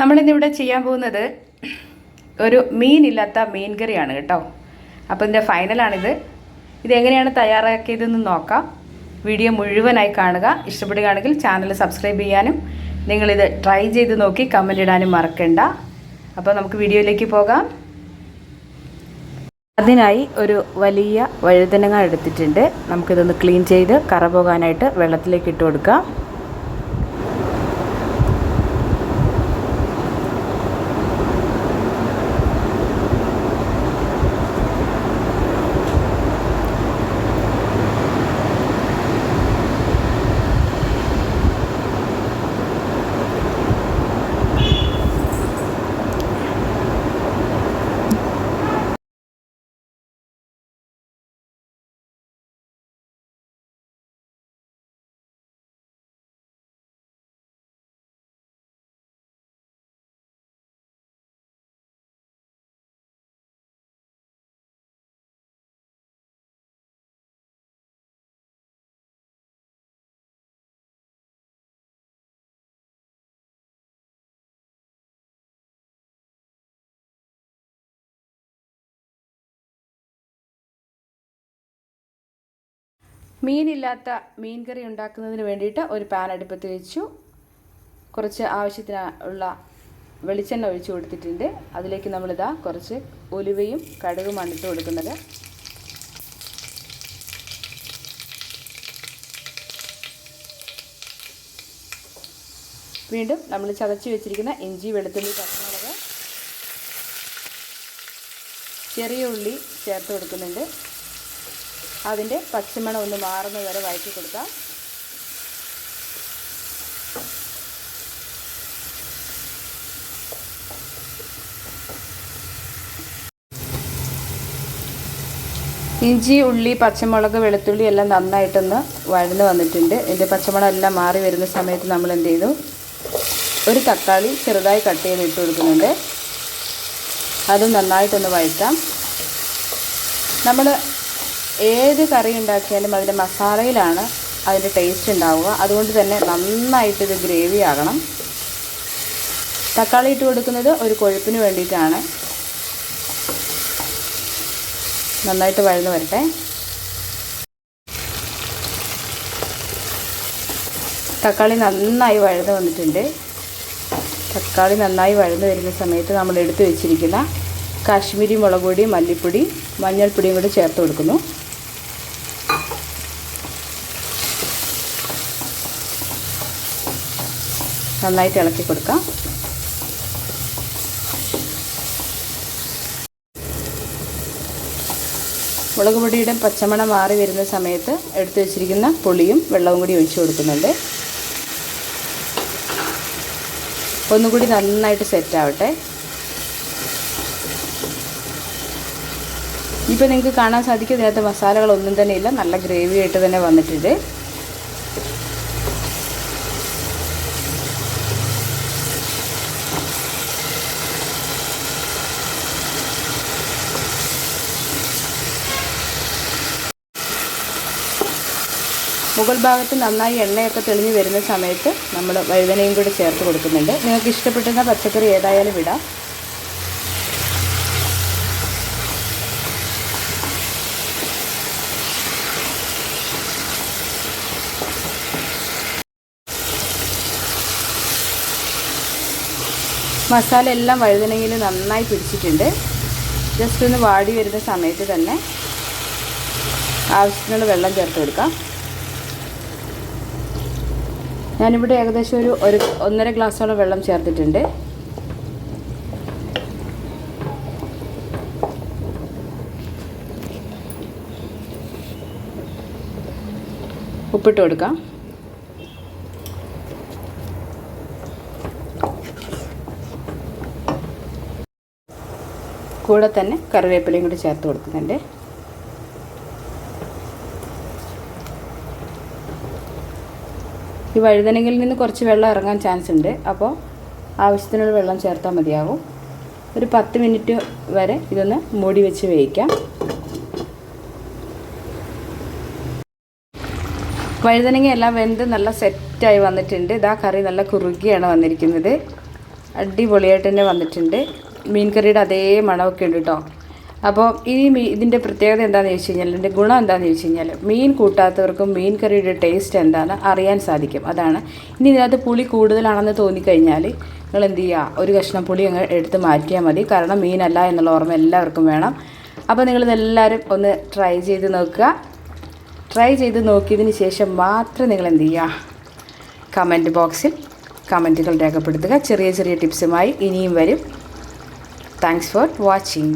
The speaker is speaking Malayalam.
നമ്മളിന്നിവിടെ ചെയ്യാൻ പോകുന്നത് ഒരു മീനില്ലാത്ത മീൻ കറിയാണ് കേട്ടോ. അപ്പോൾ ഇതിന്റെ ഫൈനലാണിത് ഇതെങ്ങനെയാണ് തയ്യാറാക്കിയതെന്ന് നോക്കാം. വീഡിയോ മുഴുവനായി കാണുക. ഇഷ്ടപ്പെടുകയാണെങ്കിൽ ചാനൽ സബ്സ്ക്രൈബ് ചെയ്യാനും നിങ്ങളിത് ട്രൈ ചെയ്ത് നോക്കി കമന്റ് ഇടാനും മറക്കണ്ട. അപ്പോൾ നമുക്ക് വീഡിയോയിലേക്ക് പോകാം. അതിനായി ഒരു വലിയ വഴുതനങ്ങ എടുത്തിട്ടുണ്ട്. നമുക്കിതൊന്ന് ക്ലീൻ ചെയ്ത് കറ പോകാനായിട്ട് വെള്ളത്തിലേക്ക് ഇട്ട് കൊടുക്കാം. മീനില്ലാത്ത മീൻ കറി ഉണ്ടാക്കുന്നതിന് വേണ്ടിയിട്ട് ഒരു പാൻ അടുപ്പത്ത് വെച്ചു. കുറച്ച് ആവശ്യത്തിന് ഉള്ള വെളിച്ചെണ്ണ ഒഴിച്ച് കൊടുത്തിട്ടുണ്ട്. അതിലേക്ക് നമ്മളിതാ കുറച്ച് ഉലുവയും കടുകുമാണ് ഇട്ട് കൊടുക്കുന്നത്. വീണ്ടും നമ്മൾ ചതച്ച് വെച്ചിരിക്കുന്ന ഇഞ്ചി വെളുത്തുള്ളി പച്ചമുളക് ചെറിയ ഉള്ളി ചേർത്ത് കൊടുക്കുന്നുണ്ട്. അതിന്റെ പച്ചമണം ഒന്ന് മാറുന്നത് വരെ വഴറ്റി കൊടുക്കാം. ഇഞ്ചി ഉള്ളി പച്ചമുളക് വെളുത്തുള്ളി എല്ലാം നന്നായിട്ടൊന്ന് വഴന്ന് വന്നിട്ടുണ്ട്. ഇതിന്റെ പച്ചമുളക് എല്ലാം മാറി വരുന്ന സമയത്ത് നമ്മൾ എന്ത് ചെയ്തു? ഒരു തക്കാളി ചെറുതായി കട്ട് ചെയ്ത് ഇട്ട് കൊടുക്കുന്നുണ്ട്. അതും നന്നായിട്ടൊന്ന് വഴറ്റാം. നമ്മൾ ഏത് കറി ഉണ്ടാക്കിയാലും അതിന്റെ മസാലയിലാണ് അതിന്റെ ടേസ്റ്റ് ഉണ്ടാവുക. അതുകൊണ്ട് തന്നെ നന്നായിട്ട് ഇത് ഗ്രേവി ആകണം. തക്കാളി ഇട്ട് കൊടുക്കുന്നത് ഒരു കൊഴുപ്പിന് വേണ്ടിയിട്ടാണ്. നന്നായിട്ട് വഴന്ന് വരട്ടെ. തക്കാളി നന്നായി വഴന്ന് വന്നിട്ടുണ്ട്. തക്കാളി നന്നായി വഴന്ന് വരുന്ന സമയത്ത് നമ്മൾ എടുത്തു വെച്ചിരിക്കുന്ന കാശ്മീരി മുളക് പൊടി മല്ലിപ്പൊടി മഞ്ഞൾപ്പൊടിയും കൂടി ചേർത്ത് കൊടുക്കുന്നു. നന്നായിട്ട് ഇളക്കി കൊടുക്കാം. മുളക് പൊടിയുടെ പച്ചമണം മാറി വരുന്ന സമയത്ത് എടുത്തു വെച്ചിരിക്കുന്ന പുളിയും വെള്ളവും കൂടി ഒഴിച്ചു കൊടുക്കുന്നുണ്ട്. ഒന്നുകൂടി നന്നായിട്ട് സെറ്റാവട്ടെ ഇപ്പോൾ നിങ്ങൾക്ക് കാണാൻ സാധിക്കും ഇതിനകത്ത് മസാലകളൊന്നും തന്നെ ഇല്ല. നല്ല ഗ്രേവി ആയിട്ട് തന്നെ വന്നിട്ടുണ്ട്. മുകൾ ഭാഗത്ത് നന്നായി എണ്ണയൊക്കെ തെളിഞ്ഞു വരുന്ന സമയത്ത് നമ്മൾ വഴുതനയും കൂടി ചേർത്ത് കൊടുക്കുന്നുണ്ട്. നിങ്ങൾക്ക് ഇഷ്ടപ്പെട്ടുന്ന പച്ചക്കറി ഏതായാലും ഇടാം. മസാല എല്ലാം വഴുതനയിൽ നന്നായി പിടിച്ചിട്ടുണ്ട്. ജസ്റ്റ് ഒന്ന് വാടി വരുന്ന സമയത്ത് തന്നെ ആവശ്യത്തിനുള്ള വെള്ളം ചേർത്ത് കൊടുക്കാം. ഞാനിവിടെ ഏകദേശം ഒരു ഒരു ഒന്നര ഗ്ലാസ്സോളം വെള്ളം ചേർത്തിട്ടുണ്ട്. ഉപ്പിട്ട് കൊടുക്കാം. കൂടെ തന്നെ കറിവേപ്പിലയും കൂടി ചേർത്ത് കൊടുക്കുന്നുണ്ട്. ഈ വഴുതനങ്ങിൽ നിന്ന് കുറച്ച് വെള്ളം ഇറങ്ങാൻ ചാൻസ് ഉണ്ട്. അപ്പോൾ ആവശ്യത്തിനുള്ള വെള്ളം ചേർത്താൽ മതിയാകും ഒരു പത്ത് മിനിറ്റ് വരെ ഇതൊന്ന് മൂടി വെച്ച് വേവിക്കാം. വഴുതനങ്ങ എല്ലാം വെന്ത് നല്ല സെറ്റായി വന്നിട്ടുണ്ട്. ഇതാ കറി നല്ല കുറുകിയാണ് വന്നിരിക്കുന്നത്. അടിപൊളിയായിട്ട് തന്നെ വന്നിട്ടുണ്ട്. മീൻ കറിയുടെ അതേ മണമൊക്കെ ഉണ്ട് കേട്ടോ അപ്പോൾ ഈ മീ ഇതിന്റെ പ്രത്യേകത എന്താണെന്ന് ചോദിച്ചു കഴിഞ്ഞാൽ ഇതിന്റെ ഗുണം എന്താണെന്ന് ചോദിച്ചു കഴിഞ്ഞാൽ മീൻ കൂട്ടാത്തവർക്കും മീൻ കറിയുടെ ടേസ്റ്റ് എന്താണെന്ന് അറിയാൻ സാധിക്കും. അതാണ്. ഇനി ഇതിനകത്ത് പുളി കൂടുതലാണെന്ന് തോന്നിക്കഴിഞ്ഞാൽ നിങ്ങൾ എന്ത് ചെയ്യുക ഒരു കഷ്ണം പുളി അങ്ങ് എടുത്ത് മാറ്റിയാൽ മതി. കാരണം മീനല്ല എന്നുള്ള ഓർമ്മ എല്ലാവർക്കും വേണം. അപ്പോൾ നിങ്ങൾ നിങ്ങളിതെല്ലാവരും ഒന്ന് ട്രൈ ചെയ്ത് നോക്കുക. ട്രൈ ചെയ്ത് നോക്കിയതിന് ശേഷം മാത്രം നിങ്ങൾ എന്ത് ചെയ്യുക കമന്റ് ബോക്സിൽ കമന്റുകൾ രേഖപ്പെടുത്തുക. ചെറിയ ചെറിയ ടിപ്സുമായി ഇനിയും വരും. Thanks for watching